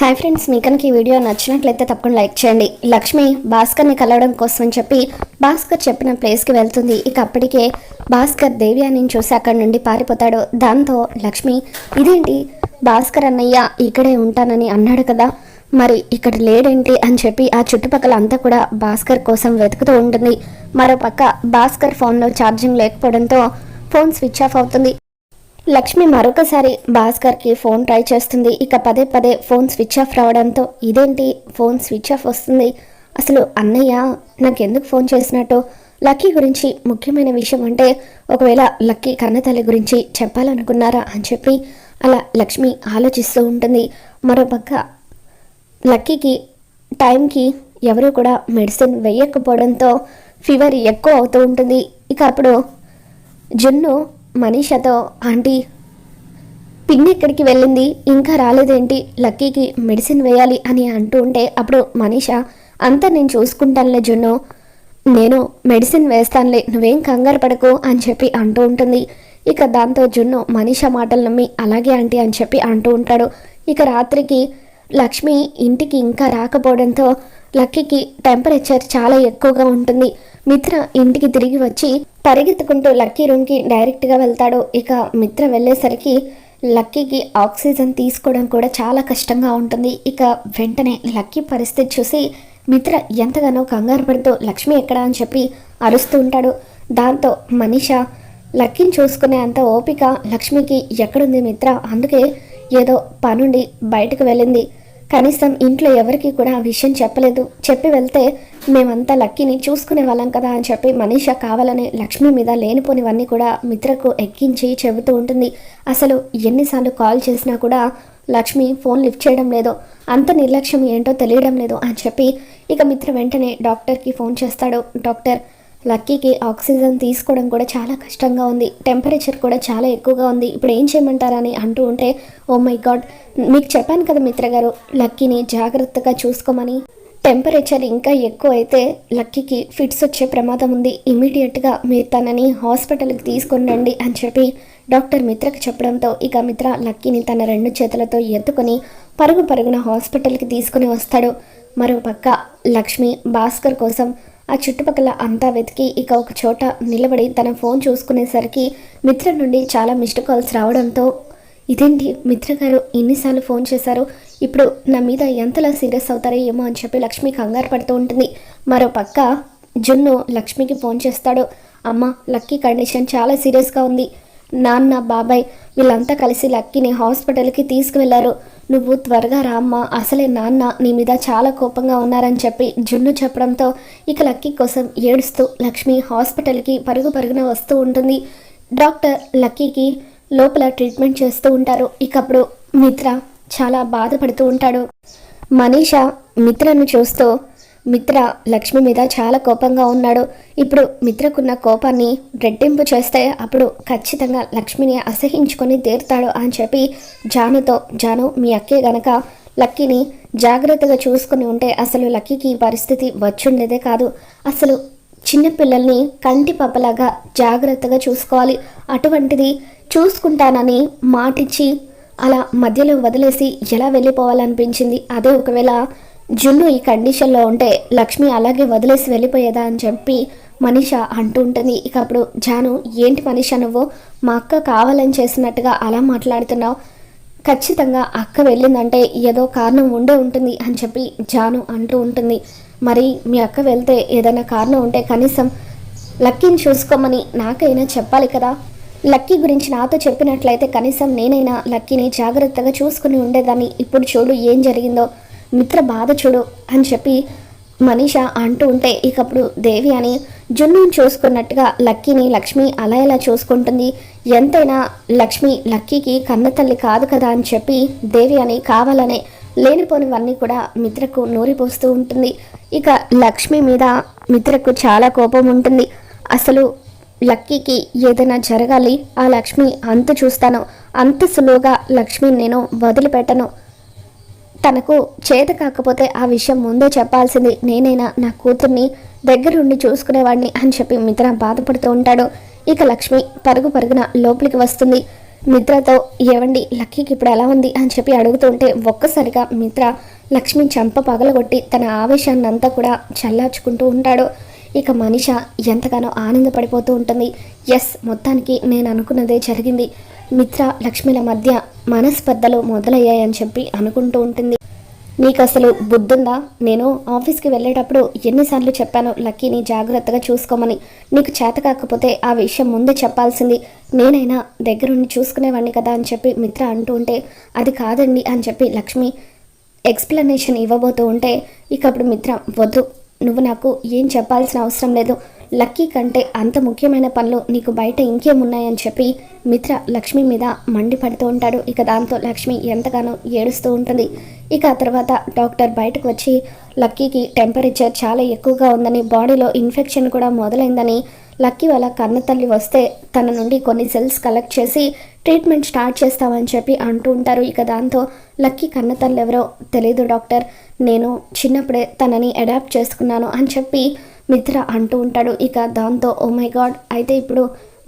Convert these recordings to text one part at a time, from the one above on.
Hi friends మీ కనుక ఈ video నచ్చినట్లయితే తప్పకుండా లైక్ చేయండి. లక్ష్మి భాస్కర్ని కలవడం కోసం అని చెప్పి భాస్కర్ చెప్పిన ప్లేస్కి వెళ్తుంది. ఇక అప్పటికే భాస్కర్ దేవి అని చూసి అక్కడి నుండి పారిపోతాడు. దాంతో లక్ష్మి ఇదేంటి? భాస్కర్ అన్నయ్య ఇక్కడే ఉంటానని అన్నాడు కదా. మరి ఇక్కడ లేడేంటి? అని చెప్పి ఆ చుట్టుపక్కల అంతా కూడా భాస్కర్ కోసం వెతుకుతూ ఉంటుంది. మరోపక్క భాస్కర్ ఫోన్లో ఛార్జింగ్ లేకపోవడంతో ఫోన్ స్విచ్ ఆఫ్ అవుతుంది. లక్ష్మి మరొకసారి భాస్కర్కి ఫోన్ ట్రై చేస్తుంది. ఇక పదే పదే ఫోన్ స్విచ్ ఆఫ్ రావడంతో ఇదేంటి? ఫోన్ స్విచ్ ఆఫ్ వస్తుంది. అసలు అన్నయ్య నాకెందుకు ఫోన్ చేసినట్టు? లక్కీ గురించి ముఖ్యమైన విషయం అంటే ఒకవేళ లక్కీ కన్నతల్లి గురించి చెప్పాలనుకున్నారా అని చెప్పి అలా లక్ష్మి ఆలోచిస్తూ ఉంటుంది. మరోపక్క లక్కీకి టైంకి ఎవరు కూడా మెడిసిన్ వేయకపోవడంతో ఫీవర్ ఎక్కువ అవుతూ ఉంటుంది. ఇక అప్పుడు జున్ను మనీషతో ఆంటీ పిన్ని ఎక్కడికి వెళ్ళింది ఇంకా రాలేదేంటి? లక్కీకి మెడిసిన్ వేయాలి అని అంటూ ఉంటే అప్పుడు మనీష అంతా నేను చూసుకుంటానులే జున్ను. నేను మెడిసిన్ వేస్తానులే నువ్వేం కంగారు పడకు అని చెప్పి అంటూ ఉంటుంది. ఇక దాంతో జున్ను మనీష మాటలు నమ్మి అలాగే ఆంటీ అని చెప్పి అంటూ ఉంటాడు. ఇక రాత్రికి లక్ష్మి ఇంటికి ఇంకా రాకపోవడంతో లక్కీకి టెంపరేచర్ చాలా ఎక్కువగా ఉంటుంది. మిత్ర ఇంటికి తిరిగి వచ్చి పరిగెత్తుకుంటూ లక్కీ రూమ్కి డైరెక్ట్గా వెళ్తాడు. ఇక మిత్ర వెళ్ళేసరికి లక్కీకి ఆక్సిజన్ తీసుకోవడం కూడా చాలా కష్టంగా ఉంటుంది. ఇక వెంటనే లక్కీ పరిస్థితి చూసి మిత్ర ఎంతగానో కంగారు పడుతూ లక్ష్మి ఎక్కడా? అని చెప్పి అరుస్తూ ఉంటాడు. దాంతో మనీష లక్కీని చూసుకునే అంత ఓపిక లక్ష్మికి ఎక్కడుంది మిత్ర? అందుకే ఏదో పనుండి బయటకు వెళ్ళింది. కనీసం ఇంట్లో ఎవరికి కూడా ఆ విషయం చెప్పలేదు. చెప్పి వెళ్తే మేమంతా లక్కీని చూసుకునే వాళ్ళం కదా అని చెప్పి మనీష కావాలని లక్ష్మి మీద లేనిపోనివన్నీ కూడా మిత్రకు ఎక్కించి చెబుతూ ఉంటుంది. అసలు ఎన్నిసార్లు కాల్ చేసినా కూడా లక్ష్మి ఫోన్ లిఫ్ట్ చేయడం లేదు. అంత నిర్లక్ష్యం ఏంటో తెలియడం లేదు అని చెప్పి ఇక మిత్ర వెంటనే డాక్టర్కి ఫోన్ చేస్తాడు. డాక్టర్ లక్కీకి ఆక్సిజన్ తీసుకోవడం కూడా చాలా కష్టంగా ఉంది. టెంపరేచర్ కూడా చాలా ఎక్కువగా ఉంది. ఇప్పుడు ఏం చేయమంటారని అంటూ ఉంటే ఓ మై గాడ్ మీకు చెప్పాను కదా మిత్ర గారు లక్కీని జాగ్రత్తగా చూసుకోమని. టెంపరేచర్ ఇంకా ఎక్కువ అయితే లక్కీకి ఫిట్స్ వచ్చే ప్రమాదం ఉంది. ఇమీడియట్గా మీరు తనని హాస్పిటల్కి తీసుకొని రండి అని చెప్పి డాక్టర్ మిత్రకు చెప్పడంతో ఇక మిత్ర లక్కీని తన రెండు చేతులతో ఎత్తుకొని పరుగు పరుగున హాస్పిటల్కి తీసుకుని వస్తాడు. మరోపక్క లక్ష్మి భాస్కర్ కోసం ఆ చుట్టుపక్కల అంతా వెతికి ఇక ఒక చోట నిలబడి తన ఫోన్ చూసుకునేసరికి మిత్ర నుండి చాలా మిస్డ్ కాల్స్ రావడంతో ఇదేంటి మిత్ర గారు ఎన్నిసార్లు ఫోన్ చేశారు? ఇప్పుడు నా మీద ఎంతలా సీరియస్ అవుతారో ఏమో అని చెప్పి లక్ష్మి కంగారు పడుతూ ఉంటుంది. మరో పక్క జున్ను లక్ష్మికి ఫోన్ చేస్తాడు. అమ్మ లక్కీ కండిషన్ చాలా సీరియస్గా ఉంది. నాన్న బాబాయ్ వీళ్ళంతా కలిసి లక్కీని హాస్పిటల్కి తీసుకువెళ్ళారు. నువ్వు త్వరగా రామ్మా. అసలే నాన్న నీ మీద చాలా కోపంగా ఉన్నారని చెప్పి జున్ను చెప్పడంతో ఇక లక్కీ కోసం ఏడుస్తూ లక్ష్మి హాస్పిటల్కి పరుగు పరుగున వస్తూ ఉంటుంది. డాక్టర్ లక్కీకి లోపల ట్రీట్మెంట్ చేస్తూ ఉంటారు. ఇకప్పుడు మిత్ర చాలా బాధపడుతూ ఉంటాడు. మనీష మిత్రను చూస్తూ మిత్ర లక్ష్మి మీద చాలా కోపంగా ఉన్నాడు. ఇప్పుడు మిత్రకున్న కోపాన్ని రెట్టింపు చేస్తే అప్పుడు ఖచ్చితంగా లక్ష్మిని అసహించుకొని తీరుతాడు అని చెప్పి జానుతో జాను మీ అక్కే గనక లక్కీని జాగ్రత్తగా చూసుకుని ఉంటే అసలు లక్కీకి ఈ పరిస్థితి వచ్చుండేదే కాదు. అసలు చిన్నపిల్లల్ని కంటి పప్పలాగా జాగ్రత్తగా చూసుకోవాలి. అటువంటిది చూసుకుంటానని మాటిచ్చి అలా మధ్యలో వదిలేసి ఎలా వెళ్ళిపోవాలనిపించింది? అదే ఒకవేళ జున్ను ఈ కండిషన్లో ఉంటే లక్ష్మి అలాగే వదిలేసి వెళ్ళిపోయేదా అని చెప్పి మనీష అంటూ ఉంటుంది. ఇక అప్పుడు జాను ఏంటి మనీష నువ్వు? మా అక్క కావాలని చేసినట్టుగా అలా మాట్లాడుతున్నావు. ఖచ్చితంగా అక్క వెళ్ళిందంటే ఏదో కారణం ఉండే ఉంటుంది అని చెప్పి జాను అంటూ ఉంటుంది. మరి మీ అక్క వెళ్తే ఏదైనా కారణం ఉంటే కనీసం లక్కీని చూసుకోమని నాకైనా చెప్పాలి కదా? లక్కీ గురించి నాతో చెప్పినట్లయితే కనీసం నేనైనా లక్కీని జాగ్రత్తగా చూసుకుని ఉండేదాన్ని. ఇప్పుడు చూడు ఏం జరిగిందో. మిత్ర బాధ చూడు అని చెప్పి మనీష అంటూ ఉంటే ఇకప్పుడు దేవి అని జున్ను చూసుకున్నట్టుగా లక్కీని లక్ష్మి అలా ఎలా చూసుకుంటుంది? ఎంతైనా లక్ష్మి లక్కీకి కన్నతల్లి కాదు కదా అని చెప్పి దేవి అని కావాలనే లేనిపోనివన్నీ కూడా మిత్రకు నూరిపోస్తూ ఉంటుంది. ఇక లక్ష్మి మీద మిత్రకు చాలా కోపం ఉంటుంది. అసలు లక్కీకి ఏదైనా జరగాలి? ఆ లక్ష్మి అంత చూస్తాను. అంత సులువుగా లక్ష్మి నేను వదిలిపెట్టను. తనకు చేత కాకపోతే ఆ విషయం ముందే చెప్పాల్సింది నేనైనా నా కూతుర్ని దగ్గరుండి చూసుకునేవాడిని అని చెప్పి మిత్ర బాధపడుతూ ఉంటాడు. ఇక లక్ష్మి పరుగు పరుగున లోపలికి వస్తుంది. మిత్రతో ఏవండి లక్కీకి ఇప్పుడు ఎలా ఉంది? అని చెప్పి అడుగుతుంటే ఒక్కసారిగా మిత్ర లక్ష్మి చంప పగలగొట్టి తన ఆవేశాన్ని అంతా కూడా చల్లార్చుకుంటూ ఉంటాడు. ఇక మనిష ఎంతగానో ఆనందపడిపోతూ ఉంటుంది. ఎస్ మొత్తానికి నేను అనుకున్నదే జరిగింది. మిత్ర లక్ష్మిల మధ్య మనస్పర్ధలు మొదలయ్యాయని చెప్పి అనుకుంటూ ఉంటుంది. నీకు అసలు బుద్ధుందా? నేను ఆఫీస్కి వెళ్ళేటప్పుడు ఎన్నిసార్లు చెప్పాను లక్కీని జాగ్రత్తగా చూసుకోమని. నీకు చేత కాకపోతే ఆ విషయం ముందే చెప్పాల్సింది. నేనైనా దగ్గరుండి చూసుకునేవాడిని కదా అని చెప్పి మిత్ర అంటూ ఉంటే అది కాదండి అని చెప్పి లక్ష్మి ఎక్స్ప్లెనేషన్ ఇవ్వబోతూ ఉంటే ఇక అప్పుడు మిత్ర వద్దు నువ్వు నాకు ఏం చెప్పాల్సిన అవసరం లేదు. లక్కీ కంటే అంత ముఖ్యమైన పనులు నీకు బయట ఇంకేమున్నాయని చెప్పి మిత్ర లక్ష్మి మీద మండిపడుతూ ఉంటాడు. ఇక దాంతో లక్ష్మి ఎంతగానో ఏడుస్తూ ఉంటుంది. ఇక ఆ తర్వాత డాక్టర్ బయటకు వచ్చి లక్కీకి టెంపరేచర్ చాలా ఎక్కువగా ఉందని బాడీలో ఇన్ఫెక్షన్ కూడా మొదలైందని లక్కీ వాళ్ళ కన్న తల్లి వస్తే తన నుండి కొన్ని సెల్స్ కలెక్ట్ చేసి ట్రీట్మెంట్ స్టార్ట్ చేస్తామని చెప్పి అంటూ ఉంటారు. ఇక దాంతో లక్కీ కన్న తల్లి ఎవరో తెలియదు డాక్టర్. నేను చిన్నప్పుడే తనని అడాప్ట్ చేసుకున్నాను అని చెప్పి మిత్ర అంటూ ఉంటాడు. ఇక దాంతో ఓ మై గాడ్ అయితే ఇప్పుడు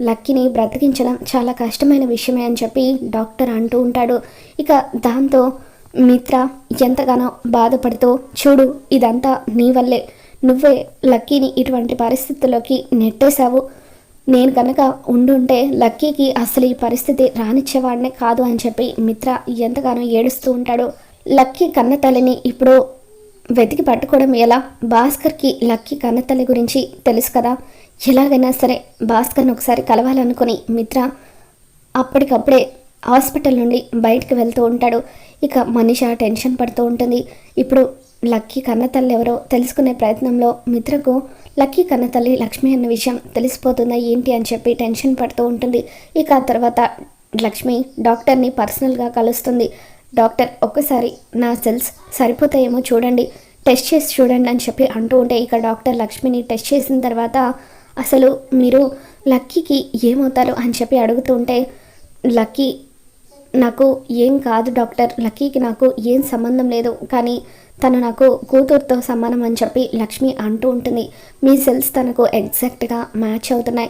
లక్కీని బ్రతికించడం చాలా కష్టమైన విషయమే అని చెప్పి డాక్టర్ అంటూ ఉంటాడు. ఇక దాంతో మిత్ర ఎంతగానో బాధపడుతూ చూడు ఇదంతా నీ వల్లే. నువ్వే లక్కీని ఇటువంటి పరిస్థితుల్లోకి నెట్టేశావు. నేను కనుక ఉండుంటే లక్కీకి అసలు ఈ పరిస్థితి రానిచ్చేవాడినే కాదు అని చెప్పి మిత్ర ఎంతగానో ఏడుస్తూ ఉంటాడు. లక్కీ కన్న తల్లిని ఇప్పుడు వెతికి పట్టుకోవడం ఎలా? భాస్కర్కి లక్కీ కన్నతల్లి గురించి తెలుసు కదా. ఎలాగైనా సరే భాస్కర్ని ఒకసారి కలవాలనుకుని మిత్ర అప్పటికప్పుడే హాస్పిటల్ నుండి బయటకు వెళ్తూ ఉంటాడు. ఇక మనిష టెన్షన్ పడుతూ ఉంటుంది. ఇప్పుడు లక్కీ కన్నతల్లి ఎవరో తెలుసుకునే ప్రయత్నంలో మిత్రకు లక్కీ కన్నతల్లి లక్ష్మి అన్న విషయం తెలిసిపోతుందా ఏంటి అని చెప్పి టెన్షన్ పడుతూ ఉంటుంది. ఇక ఆ తర్వాత లక్ష్మి డాక్టర్ని పర్సనల్గా కలుస్తుంది. డాక్టర్ ఒక్కసారి నా సెల్స్ సరిపోతాయేమో చూడండి టెస్ట్ చేసి చూడండి అని చెప్పి అంటూ ఉంటే ఇక డాక్టర్ లక్ష్మిని టెస్ట్ చేసిన తర్వాత అసలు మీరు లక్కీకి ఏమవుతారు అని చెప్పి అడుగుతూ ఉంటే లక్కీ నాకు ఏం కాదు డాక్టర్ లక్కీకి నాకు ఏం సంబంధం లేదు కానీ తను నాకు కూతురుతో సమానం అని చెప్పి లక్ష్మి అంటూ ఉంటుంది. మీ సెల్స్ తనకు ఎగ్జాక్ట్గా మ్యాచ్ అవుతున్నాయి.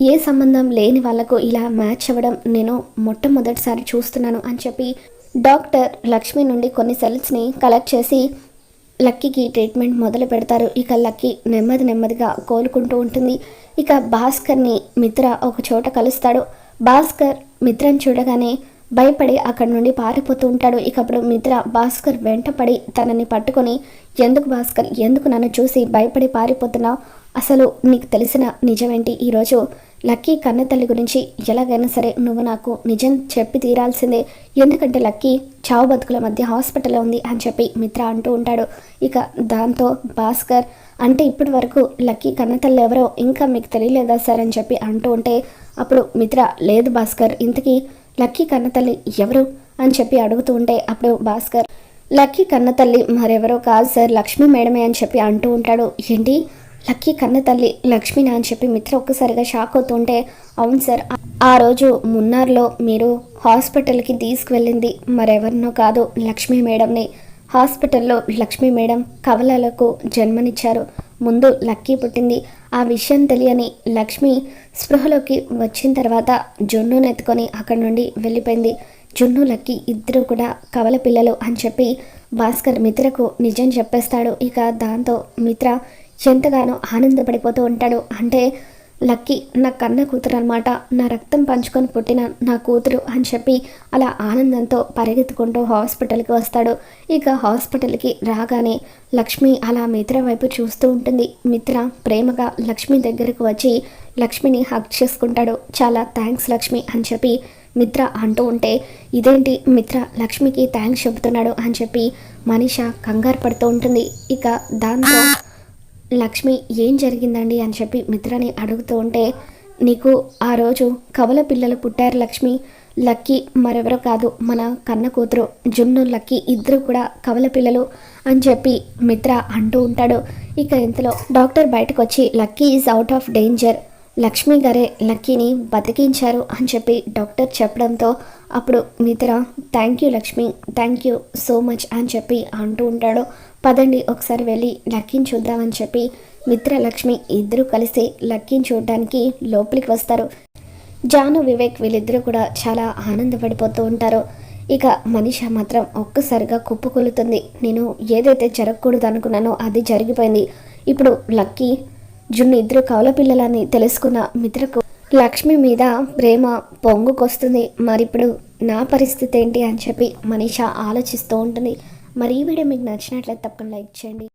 ఏ సంబంధం లేని వాళ్ళకు ఇలా మ్యాచ్ అవ్వడం నేను మొట్టమొదటిసారి చూస్తున్నాను అని చెప్పి డాక్టర్ లక్ష్మి నుండి కొన్ని సెల్స్ని కలెక్ట్ చేసి లక్కీకి ట్రీట్మెంట్ మొదలు పెడతారు. ఇక లక్కీ నెమ్మది నెమ్మదిగా కోలుకుంటూ ఉంటుంది. ఇక భాస్కర్ని మిత్ర ఒక చోట కలుస్తాడు. భాస్కర్ మిత్రని చూడగానే భయపడి అక్కడి నుండి పారిపోతూ ఉంటాడు. ఇక అప్పుడు మిత్ర భాస్కర్ వెంటపడి తనని పట్టుకొని ఎందుకు భాస్కర్? ఎందుకు నన్ను చూసి భయపడి పారిపోతున్నావు? అసలు నీకు తెలిసిన నిజమేంటి? ఈరోజు లక్కీ కన్న తల్లి గురించి ఎలాగైనా సరే నువ్వు నాకు నిజం చెప్పి తీరాల్సిందే. ఎందుకంటే లక్కీ చావు బతుకుల మధ్య హాస్పిటల్లో ఉంది అని చెప్పి మిత్ర అంటూ ఉంటాడు. ఇక దాంతో భాస్కర్ అంటే ఇప్పటి వరకు లక్కీ కన్నతల్లి ఎవరో ఇంకా మీకు తెలియలేదా సార్ అని చెప్పి అంటూ ఉంటే అప్పుడు మిత్ర లేదు భాస్కర్ ఇంతకీ లక్కీ కన్నతల్లి ఎవరు అని చెప్పి అడుగుతూ ఉంటే అప్పుడు భాస్కర్ లక్కీ కన్నతల్లి మరెవరో కాదు సార్ లక్ష్మీ మేడమే అని చెప్పి అంటూ ఉంటాడు. ఏంటి? లక్కీ కన్న తల్లి లక్ష్మినా అని చెప్పి మిత్ర ఒక్కసారిగా షాక్ అవుతుంటే అవును సార్ ఆ రోజు మున్నార్లో మీరు హాస్పిటల్కి తీసుకువెళ్ళింది మరెవరినో కాదు లక్ష్మీ మేడంని. హాస్పిటల్లో లక్ష్మీ మేడం కవలలకు జన్మనిచ్చారు. ముందు లక్కీ పుట్టింది. ఆ విషయం తెలియని లక్ష్మి స్పృహలోకి వచ్చిన తర్వాత జున్నును ఎత్తుకొని అక్కడి నుండి వెళ్ళిపోయింది. జున్ను లక్కీ ఇద్దరు కూడా కవల పిల్లలు అని చెప్పి భాస్కర్ మిత్రకు నిజం చెప్పేస్తాడు. ఇక దాంతో మిత్ర ఎంతగానో ఆనందపడిపోతూ ఉంటాడు. అంటే లక్కీ నా కన్న కూతురు అనమాట నా రక్తం పంచుకొని పుట్టిన నా కూతురు అని చెప్పి అలా ఆనందంతో పరిగెత్తుకుంటూ హాస్పిటల్కి వస్తాడు. ఇక హాస్పిటల్కి రాగానే లక్ష్మి అలా మిత్ర వైపు చూస్తూ ఉంటుంది. మిత్ర ప్రేమగా లక్ష్మి దగ్గరకు వచ్చి లక్ష్మిని హక్ చేసుకుంటాడు. చాలా థ్యాంక్స్ లక్ష్మి అని చెప్పి మిత్ర అంటూ ఉంటే ఇదేంటి మిత్ర లక్ష్మికి థ్యాంక్స్ చెబుతున్నాడు అని చెప్పి మనీష కంగారు పడుతూ ఉంటుంది. ఇక దాంతో లక్ష్మి ఏం జరిగిందండి? అని చెప్పి మిత్రని అడుగుతూ ఉంటే నీకు ఆ రోజు కవల పిల్లలు పుట్టారు లక్ష్మి. లక్కీ మరెవరో కాదు మన కన్న కూతురు. జున్ను లక్కీ ఇద్దరు కూడా కవల పిల్లలు అని చెప్పి మిత్ర అంటూ ఉంటాడు. ఇక ఇంతలో డాక్టర్ బయటకు వచ్చి lucky is out of danger. Lakshmi గారే లక్కీని బతికించారు అని చెప్పి డాక్టర్ చెప్పడంతో అప్పుడు Mitra thank you Lakshmi thank you so much అని చెప్పి అంటూ ఉంటాడు. పదండి ఒకసారి వెళ్ళి లక్కీని చూద్దామని చెప్పి మిత్ర లక్ష్మి ఇద్దరు కలిసి లక్కీని చూడడానికి లోపలికి వస్తారు. జాను వివేక్ వీళ్ళిద్దరూ కూడా చాలా ఆనందపడిపోతూ ఉంటారు. ఇక మనిష మాత్రం ఒక్కసారిగా కుప్పకూలుతుంది. నేను ఏదైతే జరగకూడదు అనుకున్నానో అది జరిగిపోయింది. ఇప్పుడు లక్కీ జున్ను ఇద్దరు కవల పిల్లలని తెలుసుకున్న మిత్రకు లక్ష్మి మీద ప్రేమ పొంగుకొస్తుంది. మరి ఇప్పుడు నా పరిస్థితి ఏంటి అని చెప్పి మనీష ఆలోచిస్తూ ఉంటుంది. మరి ఈ వీడియో మీకు నచ్చినట్లయితే తప్పకుండా లైక్ చేయండి.